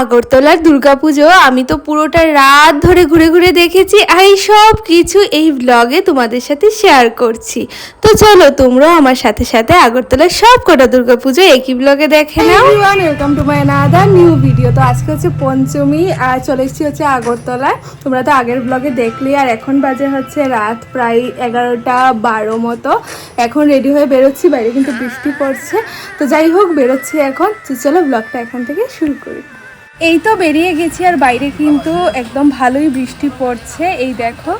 আগরতলার দুর্গাপুজো আমি তো পুরোটা রাত ধরে ঘুরে ঘুরে দেখেছি আর এই সব কিছু এই ব্লগে তোমাদের সাথে শেয়ার করছি। তো চলো তোমরাও আমার সাথে সাথে আগরতলার সব কটা দুর্গাপুজো একই ব্লগে দেখে নাও। Welcome to my another new video তো আজকে হচ্ছে পঞ্চমী আর চলে এসেছি হচ্ছে আগরতলায়। তোমরা তো আগের ব্লগে দেখলি আর এখন বাজে হচ্ছে রাত প্রায় এগারোটা বারো মতো। এখন রেডি হয়ে বেরোচ্ছি বাইরে কিন্তু বৃষ্টি পড়ছে। তো যাই হোক বেরোচ্ছি এখন। তো চলো ব্লগটা এখন থেকে শুরু করি। এই তো বেরিয়ে গেছি আর বাইরে কিন্তু একদম ভালোই বৃষ্টি পড়ছে এই দেখো।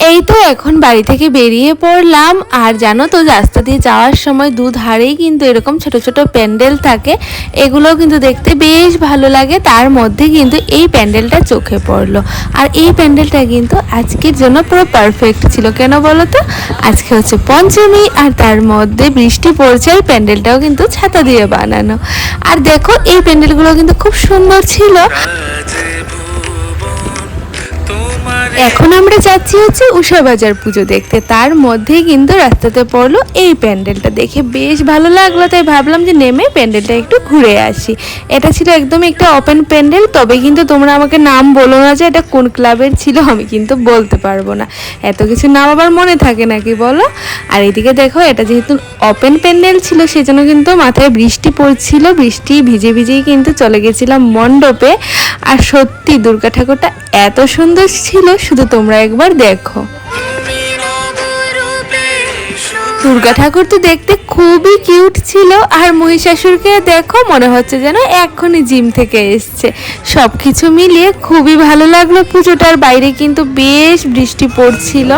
এই তো এখন বাড়ি থেকে বেরিয়ে পড়লাম। আর জানো তো, রাস্তা দিয়ে যাওয়ার সময় দুধারেই কিন্তু এরকম ছোট ছোট প্যান্ডেল থাকে। এগুলোও কিন্তু দেখতে বেশ ভালো লাগে। তার মধ্যে কিন্তু এই প্যান্ডেলটা চোখে পড়ল। আর এই প্যান্ডেলটা কিন্তু আজকের জন্য পুরো পারফেক্ট ছিল। কেন বলো তো? আজকে হচ্ছে পঞ্চমী আর তার মধ্যে বৃষ্টি পড়ছে। আর প্যান্ডেলটাও কিন্তু ছাতা দিয়ে বানানো। আর দেখো, এই প্যান্ডেলগুলো কিন্তু খুব সুন্দর ছিল। এখন আমরা যাচ্ছি হচ্ছে উষা বাজার পুজো দেখতে। তার মধ্যে কিন্তু রাস্তাতে পড়ল এই প্যান্ডেলটা দেখে বেশ ভালো লাগল। তাই ভাবলাম যে নেমে প্যান্ডেলটা একটু ঘুরে আসি। এটা ছিল একদম একটা ওপেন প্যান্ডেল, তবে কিন্তু তোমরা আমাকে নাম বলো না যে এটা কোন ক্লাবের ছিল, আমি কিন্তু বলতে পারব না। এত কিছু নাম আবার মনে থাকে নাকি বলো? আর এদিকে দেখো, এটা যেহেতু ওপেন প্যান্ডেল ছিল, সেজন্য কিন্তু মাথায় বৃষ্টি পড়ছিল। বৃষ্টি ভিজে ভিজেই কিন্তু চলে গেছিলাম মণ্ডপে। আর সত্যি দুর্গা ঠাকুরটা এত সুন্দর ছিল শুধু তোমরা একবার দেখো। দুর্গা ঠাকুর তো দেখতে খুবই কিউট ছিল, আর মহিষাসুরকে দেখো মনে হচ্ছে যেন এক্ষুনি জিম থেকে এসছে। সব কিছু মিলিয়ে খুবই ভালো লাগল, পুজোটার বাইরে কিন্তু বেশ বৃষ্টি পড়ছিল।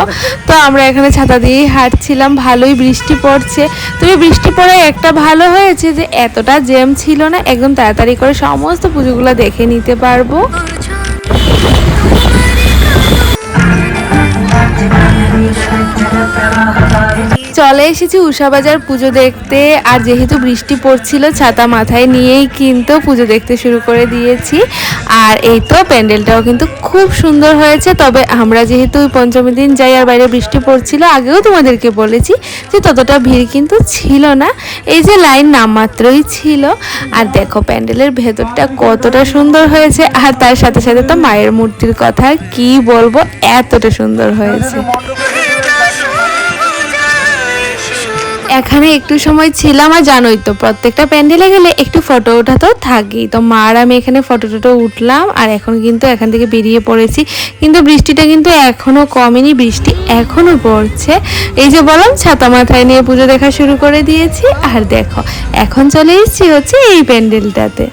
তো আমরা এখানে ছাতা দিয়েই হাঁটছিলাম, ভালোই বৃষ্টি পড়ছে। তবে বৃষ্টি পড়ে একটা ভালো হয়েছে যে, এতটা জ্যাম ছিল না, একদম তাড়াতাড়ি করে সমস্ত পুজোগুলো দেখে নিতে পারব। চলে এসেছি উষাবাজার পুজো দেখতে। আর যেহেতু বৃষ্টি পড়ছিল, ছাতা মাথায় নিয়েই কিন্তু পুজো দেখতে শুরু করে দিয়েছি। আর এই তো প্যান্ডেলটাও কিন্তু খুব সুন্দর হয়েছে। তবে আমরা যেহেতু পঞ্চমী দিন যাই আর বাইরে বৃষ্টি পড়ছিল, আগেও তোমাদেরকে বলেছি যে ততটা ভিড় কিন্তু ছিল না। এই যে লাইন নামমাত্রই ছিল। আর দেখো প্যান্ডেলের ভেতরটা কতটা সুন্দর হয়েছে। আর তার সাথে সাথে তো মায়ের মূর্তির কথা কি বলব, এতটা সুন্দর হয়েছে। এখানে একটু সময় ছিলাম আর জানোই তো, প্রত্যেকটা প্যান্ডেলে গেলে একটু ফটো ওঠা তো থাকেই। তো মা আর আমি এখানে ফটো টটো উঠলাম আর এখন কিন্তু এখান থেকে বেরিয়ে পড়েছি। কিন্তু বৃষ্টিটা কিন্তু এখনও কমেনি, বৃষ্টি এখনও পড়ছে। এই যে বললাম, ছাতা মাথায় নিয়ে পুজো দেখা শুরু করে দিয়েছি। আর দেখো, এখন চলে এসেছি হচ্ছে এই প্যান্ডেলটাতে।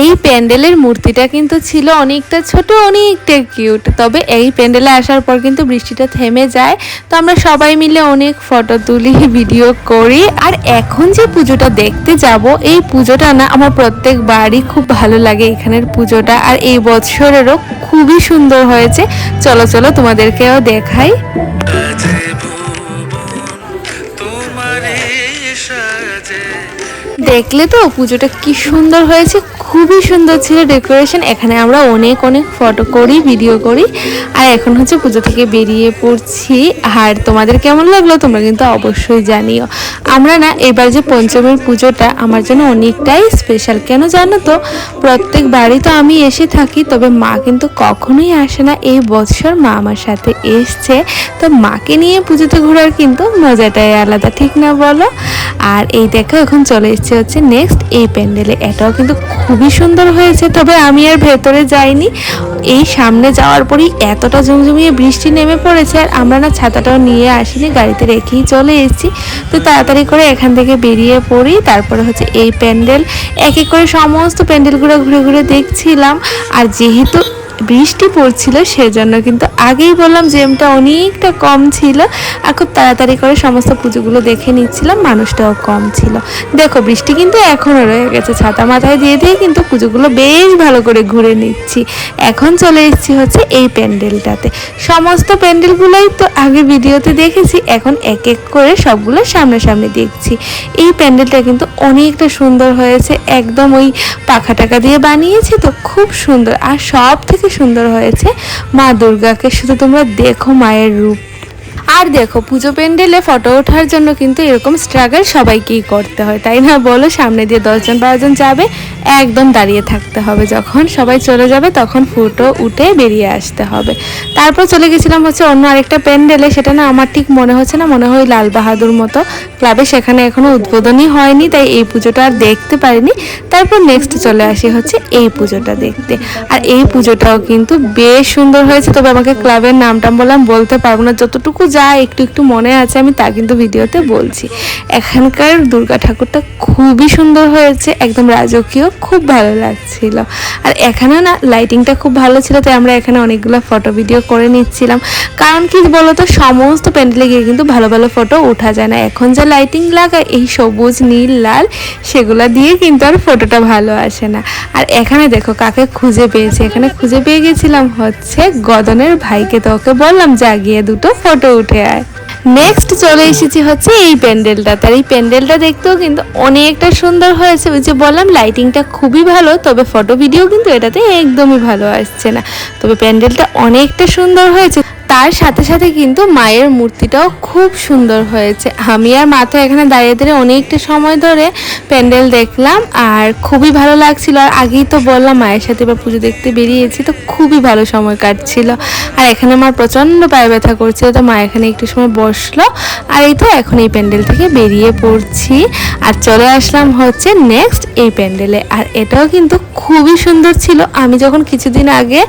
এই প্যান্ডেলের মূর্তিটা কিন্তু ছিল অনেকটা ছোট, অনেকটা কিউট তবে এই প্যান্ডেলে আসার পর কিন্তু বৃষ্টিটা থেমে যায়। তো আমরা সবাই মিলে অনেক ফটো তুলি ভিডিও করি। আর এখন যে পুজোটা দেখতে যাব, এই পুজোটা না আমার প্রত্যেকবারই খুব ভালো লাগে এখানের পুজোটা। আর এই বৎসরেরও খুবই সুন্দর হয়েছে। চলো চলো তোমাদেরকেও দেখাই। দেখলে তো পুজোটা কি সুন্দর হয়েছে, খুবই সুন্দর ছিল ডেকোরেশন এখানে আমরা অনেক অনেক ফটো করি ভিডিও করি। আর এখন হচ্ছে পুজো থেকে বেরিয়ে পড়ছি। আর তোমাদের কেমন লাগল তোমরা কিন্তু অবশ্যই জানিও। আমরা না, এবার যে পঞ্চমীর পুজোটা আমার জন্য অনেকটাই স্পেশাল কেন জানো তো, প্রত্যেক বাড়ি তো আমি এসে থাকি, তবে মা কিন্তু কখনোই আসে না। এই বছর মা আমার সাথে এসছে। তো মাকে নিয়ে পুজোতে ঘোরার কিন্তু মজাটাই আলাদা, ঠিক না বলো? আর এই দেখো এখন চলে এসছে হচ্ছে নেক্সট এই প্যান্ডেলে এটাও কিন্তু খুবই সুন্দর হয়েছে, তবে আমি আর ভেতরে যাইনি। এই সামনে যাওয়ার পরই এতটা ঝুমঝুমিয়ে বৃষ্টি নেমে পড়েছে, আর আমরা না ছাতাটাও নিয়ে আসিনি, গাড়িতে রেখেই চলে এসেছি। তো তাড়াতাড়ি করে এখান থেকে বেরিয়ে পড়ি, তারপরে হচ্ছে এই প্যান্ডেল। এক এক করে সমস্ত প্যান্ডেলগুলো ঘুরে ঘুরে দেখছিলাম, আর যেহেতু বৃষ্টি পড়ছিল সেজন্য কিন্তু আগেই বললাম জেমটা অনেকটা কম ছিল। আর খুব তাড়াতাড়ি করে সমস্ত পুজোগুলো দেখে নিচ্ছিলাম, মানুষটাও কম ছিল। দেখো, বৃষ্টি কিন্তু এখনও রয়ে গেছে, ছাতা মাথায় দিয়ে দিয়ে কিন্তু পুজোগুলো বেশ ভালো করে ঘুরে নিচ্ছি। এখন চলে এসেছি হচ্ছে এই প্যান্ডেলটাতে। সমস্ত প্যান্ডেলগুলোই তো আগে ভিডিওতে দেখেছি, এখন এক এক করে সবগুলো সামনাসামনি দেখছি। এই প্যান্ডেলটা কিন্তু অনেকটা সুন্দর হয়েছে, একদম ওই পাখা টাকা দিয়ে বানিয়েছে তো খুব সুন্দর। আর সব থেকে সুন্দর হয়েছে। মা দুর্গাকে শুধু তোমরা দেখো মায়ের রূপ। আর দেখো, পুজো প্যান্ডেলে ফটো ওঠার জন্য কিন্তু এরকম স্ট্রাগল সবাইকেই করতে হয়, তাই না? বলো, সামনে দিয়ে দশজন বারোজন যাবে, একদম দাঁড়িয়ে থাকতে হবে। যখন সবাই চলে যাবে, তখন ফটো উঠে বেরিয়ে আসতে হবে। তারপর চলে গেছিলাম হচ্ছে অন্য আরেকটা প্যান্ডেলে, সেটা না আমার ঠিক মনে হচ্ছে না, মনে হয় লাল বাহাদুর মতো ক্লাবে সেখানে এখনও উদ্বোধনই হয়নি, তাই এই পুজোটা আর দেখতে পারিনি। তারপর নেক্সট চলে আসি হচ্ছে এই পুজোটা দেখতে। আর এই পুজোটাও কিন্তু বেশ সুন্দর হয়েছে, তবে আমাকে ক্লাবের নামটা বললাম, বলতে পারব না, যতটুকু যা একটু একটু মনে আছে, আমি তা কিন্তু ভিডিওতে বলছি। এখানকার দুর্গা ঠাকুরটা খুবই সুন্দর হয়েছে, একদম রাজকীয়, খুব ভালো লাগছিল। আর এখানে না লাইটিংটা খুব ভালো ছিল, তাই আমরা এখানে অনেকগুলো ফটো ভিডিও করে নিচ্ছিলাম। কারণ কি বলতো, সমস্ত প্যান্ডেলে গিয়ে কিন্তু ভালো ভালো ফটো ওঠা যায় না। এখন যা লাইটিং লাগায়, এই সবুজ, নীল, লাল, সেগুলা দিয়ে কিন্তু আর ফটোটা ভালো আসে না। আর এখানে দেখো, কাকে খুঁজে পেয়েছে? এখানে খুঁজে পেয়ে গেছিলাম হচ্ছে গদনের ভাইকে। তো ওকে বললাম, জাগিয়ে দুটো ফটো উঠে আয় নেক্সট চলে এসেছি হচ্ছে এই প্যান্ডেলটা। তার এই প্যান্ডেলটা দেখতেও কিন্তু অনেকটা সুন্দর হয়েছে। ওই যে বললাম লাইটিংটা খুবই ভালো, তবে ফটো ভিডিও কিন্তু এটাতে একদমই ভালো আসছে না। তবে প্যান্ডেলটা অনেকটা সুন্দর হয়েছে। তার সাথে সাথে কিন্তু মায়ের মূর্তিটাও খুব সুন্দর হয়েছে। আমি আর মা তো এখানে দাঁড়িয়ে দাঁড়িয়ে অনেকটা সময় ধরে প্যান্ডেল দেখলাম আর খুবই ভালো লাগছিল। আর আগেই তো বললাম, মায়ের সাথে এবার পুজো দেখতে বেরিয়েছি তো খুবই ভালো সময় কাটছিল। আর এখানে আমার প্রচণ্ড পায়ে ব্যথা করছিল তো মা এখানে একটু সময় বসল। আর এই তো এখন এই প্যান্ডেল থেকে বেরিয়ে পড়ছি। আর চলে আসলাম হচ্ছে নেক্সট এই প্যান্ডেলে। আর এটাও কিন্তু খুবই সুন্দর ছিল। আমি যখন কিছুদিন আগে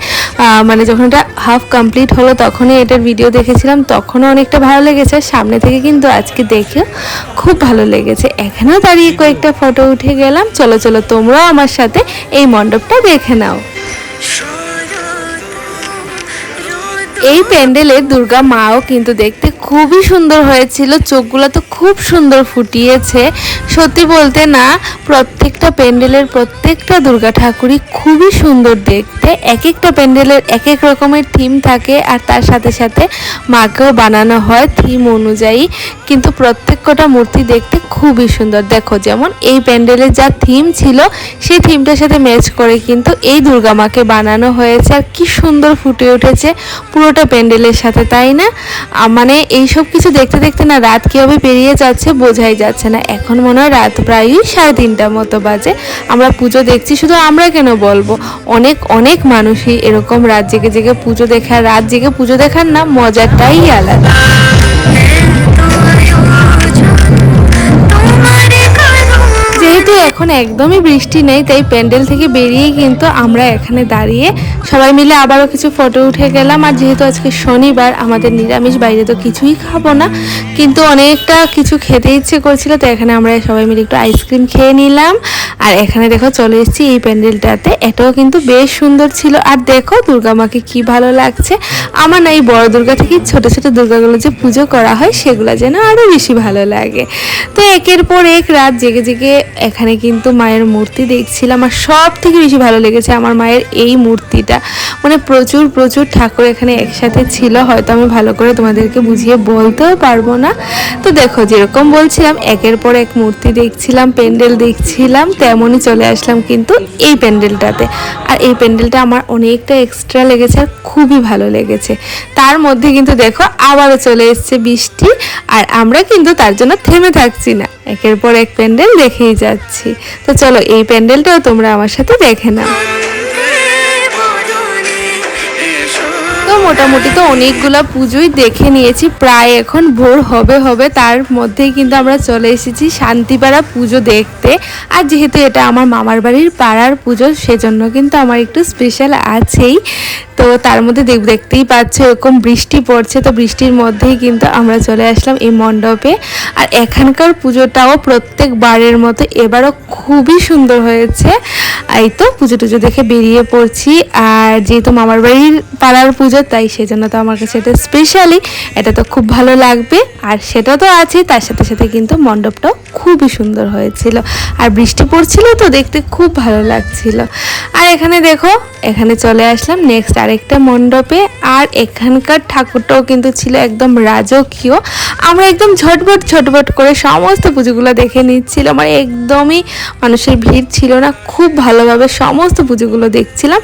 মানে যখন এটা হাফ কমপ্লিট হলো তখনই এটার ভিডিও দেখেছিলাম, তখনও অনেকটা ভালো লেগেছে। সামনে থেকে কিন্তু আজকে দেখেও খুব ভালো লেগেছে। এখানেও দাঁড়িয়ে কয়েকটা ফটো উঠে গেলাম। চলো চলো, তোমরাও আমার সাথে এই মণ্ডপটা দেখে নাও। এই প্যান্ডেলে দুর্গা মাও কিন্তু দেখতে খুবই সুন্দর হয়েছিল, চোখগুলো তো খুব সুন্দর ফুটিয়েছে। সত্যি বলতে না, প্রত্যেকটা প্যান্ডেলের প্রত্যেকটা দুর্গা ঠাকুরই খুবই সুন্দর দেখতে। এক একটা প্যান্ডেলের এক এক রকমের থিম থাকে আর তার সাথে সাথে মাকেও বানানো হয় থিম অনুযায়ী। কিন্তু প্রত্যেকটা মূর্তি দেখতে খুবই সুন্দর। দেখো, যেমন এই প্যান্ডেলের যা থিম ছিল, সেই থিমটার সাথে ম্যাচ করে কিন্তু এই দুর্গা মাকে বানানো হয়েছে। আর কি সুন্দর ফুটে উঠেছে পুরোটা প্যান্ডেলের সাথে, তাই না? মানে এই সব কিছু দেখতে দেখতে না রাত কীভাবে পেরিয়ে যাচ্ছে বোঝাই যাচ্ছে না। এখন মনে হয় রাত প্রায়ই সাড়ে তিনটার মতো বাজে। আমরা পুজো দেখছি, শুধু আমরা কেন বলব? অনেক অনেক মানুষই এরকম রাত জেগে জেগে পুজো দেখে আর রাত জেগে পুজো দেখার না, মজাটাই আলাদা। যেহেতু এখন একদমই বৃষ্টি নেই, তাই প্যান্ডেল থেকে বেরিয়ে কিন্তু আমরা এখানে দাঁড়িয়ে সবাই মিলে আবারও কিছু ফটো উঠে গেলাম, আর যেহেতু আজকে শনিবার, আমাদের নিরামিষ, বাইরে তো কিছুই খাব না। কিন্তু অনেকটা কিছু খেতে ইচ্ছে করছিল, তো এখানে আমরা সবাই মিলে একটু আইসক্রিম খেয়ে নিলাম। আর এখানে দেখো চলে এসেছি এই প্যান্ডেলটাতে। এটাও কিন্তু বেশ সুন্দর ছিল। আর দেখো দুর্গা মাকে কি ভালো লাগছে। আমার না এই বড় দুর্গা থেকে ছোট ছোট দুর্গাগুলো যে পুজো করা হয়, সেগুলো যেন আরও বেশি ভালো লাগে। তো একের পর এক রাত জেগে জেগে এখানে কিন্তু মায়ের মূর্তি দেখছিলাম, আর সব থেকে বেশি ভালো লেগেছে আমার মায়ের এই মূর্তিটা। মানে প্রচুর প্রচুর ঠাকুর এখানে একসাথে ছিল, হয়তো আমি ভালো করে তোমাদেরকে বুঝিয়ে বলতেও পারব না। তো দেখো, যেরকম বলছিলাম, একের পর এক মূর্তি দেখছিলাম, প্যান্ডেল দেখছিলাম, তেমনই চলে আসলাম কিন্তু এই প্যান্ডেলটাতে। আর এই প্যান্ডেলটা আমার অনেকটা এক্সট্রা লেগেছে, আর খুবই ভালো লেগেছে। তার মধ্যে কিন্তু দেখো, আবারও চলে এসছে বৃষ্টি, আর আমরা কিন্তু তার জন্য থেমে থাকছি না। একের পর এক প্যান্ডেল দেখেই যাচ্ছি। তো চলো, এই প্যান্ডেলটাও তোমরা আমার সাথে দেখে নাও। মোটামুটি তো অনেকগুলা পুজোই দেখে নিয়েছি। প্রায় এখন ভোর হবে হবে। তার মধ্যেই কিন্তু আমরা চলে এসেছি শান্তিপাড়া পুজো দেখতে। আর যেহেতু এটা আমার মামার বাড়ির পাড়ার পুজো, সেজন্য কিন্তু আমার একটু স্পেশাল আছেই। তো তার মধ্যে দেখ, দেখতেই পাচ্ছ, এরকম বৃষ্টি পড়ছে। তো বৃষ্টির মধ্যেই কিন্তু আমরা চলে আসলাম এই মণ্ডপে। আর এখানকার পুজোটাও প্রত্যেকবারের মতো এবারও খুবই সুন্দর হয়েছে। এই তো পুজো টুজো দেখে বেরিয়ে পড়ছি। আর যেহেতু মামার বাড়ির পাড়ার পুজো তাই সেজন্য তো আমার কাছে এটা স্পেশালি এটা তো খুব ভালো লাগবে। আর সেটা তো আছে, তার সাথে সাথে কিন্তু মণ্ডপটাও খুবই সুন্দর হয়েছিল। আর বৃষ্টি পড়ছিল তো দেখতে খুব ভালো লাগছিল। আর এখানে দেখো, এখানে চলে আসলাম নেক্সট আরেকটা মণ্ডপে। আর এখানকার ঠাকুরটাও কিন্তু ছিল একদম রাজকীয়। আমরা একদম ঝটপট ঝটপট করে সমস্ত পুজোগুলো দেখে নিচ্ছিলাম। আমার একদমই মানুষের ভিড় ছিল না, খুব ভালোভাবে সমস্ত পুজোগুলো দেখছিলাম।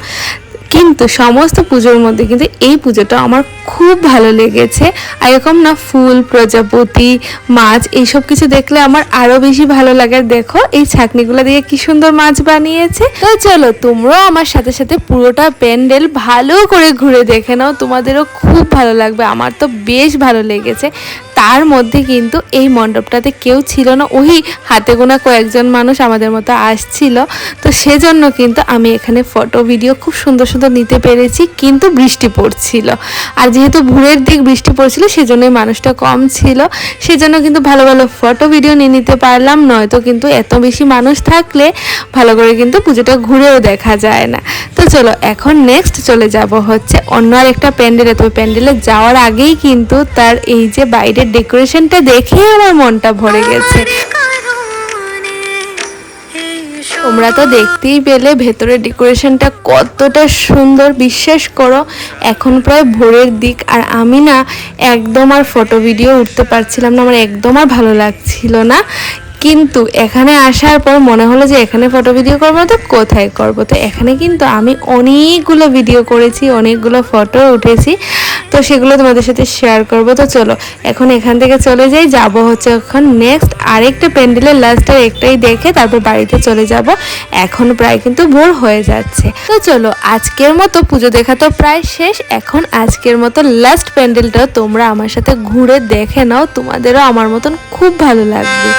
কিন্তু সমস্ত পুজোর মধ্যে কিন্তু এই পুজোটা আমার খুব ভালো লেগেছে। আর এরকম না ফুল, প্রজাপতি, মাছ, এইসব কিছু দেখলে আমার আরও বেশি ভালো লাগে। দেখো, এই ছাকনিগুলো দিয়ে কি সুন্দর মাছ বানিয়েছে। তো চলো, তোমরাও আমার সাথে সাথে পুরোটা প্যান্ডেল ভালো করে ঘুরে দেখে নাও। তোমাদেরও খুব ভালো লাগবে, আমার তো বেশ ভালো লেগেছে। তার মধ্যে কিন্তু এই মণ্ডপটাতে কেউ ছিল না। ওই হাতে গোনা কয়েকজন মানুষ আমাদের মতো আসছিল। তো সেজন্য কিন্তু আমি এখানে ফটো ভিডিও খুব সুন্দর সুন্দর নিতে পেরেছি। কিন্তু বৃষ্টি পড়ছিল। আর যেহেতু ভোরের দিক বৃষ্টি পড়ছিল, সেজন্যই মানুষটা কম ছিল। সেজন্য কিন্তু ভালো ভালো ফটো ভিডিও নিয়ে নিতে পারলাম। নয়তো কিন্তু এত বেশি মানুষ থাকলে ভালো করে কিন্তু পুজোটা ঘুরেও দেখা যায় না। তো চলো, এখন নেক্সট চলে যাব হচ্ছে অন্য আর একটা প্যান্ডেলে তবে প্যান্ডেলে যাওয়ার আগেই কিন্তু তার এই যে বাইরের ডেকোরেশনটা দেখেই আমার মনটা ভরে গেছে। তোমরা তো দেখতেই পেলে ভেতরের ডেকোরেশনটা কতটা সুন্দর বিশ্বাস করো এখন প্রায় ভোরের দিক। আর আমি না একদম আর ফটো ভিডিও উঠতে পারছিলাম না আমার একদম আর ভালো লাগছিল না। কিন্তু এখানে আসার পর মনে হলো যে এখানে ফটো ভিডিও করব তো কোথায় করব? তো এখানে কিন্তু আমি অনেকগুলো ভিডিও করেছি অনেকগুলো ফটো উঠেছি। তো সেগুলো তোমাদের সাথে শেয়ার করব। তো চলো, এখন এখান থেকে চলে যাই। যাব হচ্ছে এখন নেক্সট আরেকটা প্যান্ডেলের লাস্টের একটাই দেখে তারপর বাড়িতে চলে যাব। এখন প্রায় কিন্তু ভোর হয়ে যাচ্ছে। তো চলো, আজকের মতো পুজো দেখা তো প্রায় শেষ। এখন আজকের মতো লাস্ট প্যান্ডেলটাও তোমরা আমার সাথে ঘুরে দেখে নাও। তোমাদেরও আমার মতন খুব ভালো লাগবে।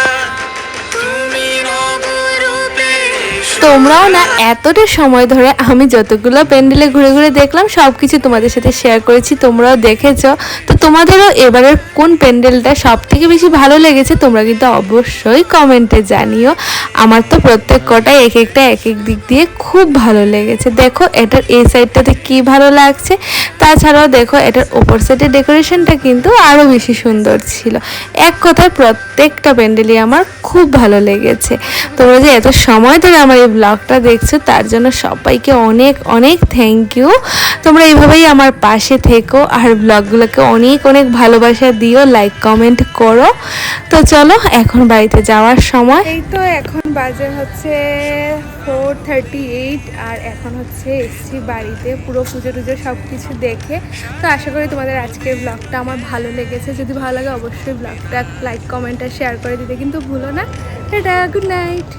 তোমরাও না এতটা সময় ধরে আমি যতগুলো প্যান্ডেলে ঘুরে ঘুরে দেখলাম সব কিছু তোমাদের সাথে শেয়ার করেছি, তোমরাও দেখেছ। তো তোমাদেরও এবারের কোন প্যান্ডেলটা সব থেকে বেশি ভালো লেগেছে, তোমরা কিন্তু অবশ্যই কমেন্টে জানিও। আমার তো প্রত্যেক কটাই এক একটা, এক এক দিক দিয়ে খুব ভালো লেগেছে। দেখো, এটার এই সাইডটাতে কি ভালো লাগছে। তাছাড়াও দেখো, এটার ওপর সাইডের ডেকোরেশনটা কিন্তু আরও বেশি সুন্দর ছিল। এক কথায় প্রত্যেকটা প্যান্ডেলই আমার খুব ভালো লেগেছে। তোমরা যে এত সময় ধরে আমার এই ব্লগটা দেখছ, তার জন্য সবাইকে অনেক অনেক থ্যাংক ইউ তোমরা এইভাবেই আমার পাশে থেকো আর ব্লগগুলোকে অনেক অনেক ভালোবাসা দিও লাইক কমেন্ট করো। তো চলো, এখন বাড়িতে যাওয়ার সময়। এই তো এখন বাজে হচ্ছে ফোর থার্টি এইট আর এখন হচ্ছে এসছি বাড়িতে, পুরো পুজো টুজো সব কিছু দেখে। তো আশা করি তোমাদের আজকের ব্লগটা আমার ভালো লেগেছে। যদি ভালো লাগে অবশ্যই ব্লগটা লাইক কমেন্ট আর শেয়ার করে দিতে, কিন্তু ভুলো না। এটা গুড নাইট